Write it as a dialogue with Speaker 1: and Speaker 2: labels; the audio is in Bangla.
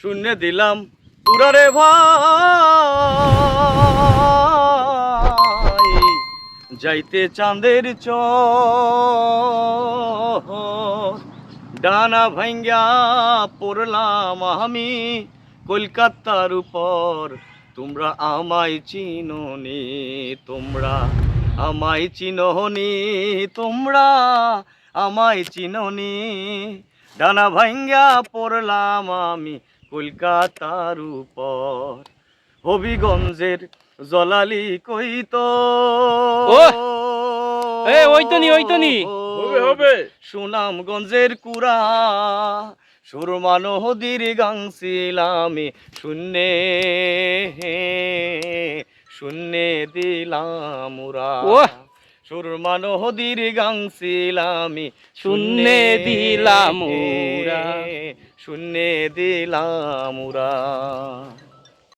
Speaker 1: শূন্য দিলাম পুরারে ভাই। যাইতে চাঁদের চ ডানা ভাঙ্গা পড়লাম আমি কলকাতার উপর। তোমরা আমায় চিননি, তোমরা আমায় চিননি, তোমরা আমায় চিননি। ডানা ভাঙ্গা পড়লাম আমি কলকাতার উপর হবিগঞ্জের জলালি কইত
Speaker 2: ওইতনি, ওইতনি।
Speaker 3: হবে।
Speaker 1: সুনামগঞ্জের কুড়া সুরমা নদীর গাংছিলামে শূন্যে শূন্যে দিলাম
Speaker 2: ওহ!
Speaker 1: সুরমা নদীর গাংছিলামে
Speaker 2: শূন্যে দিলাম।
Speaker 1: শূন্যে দিলাম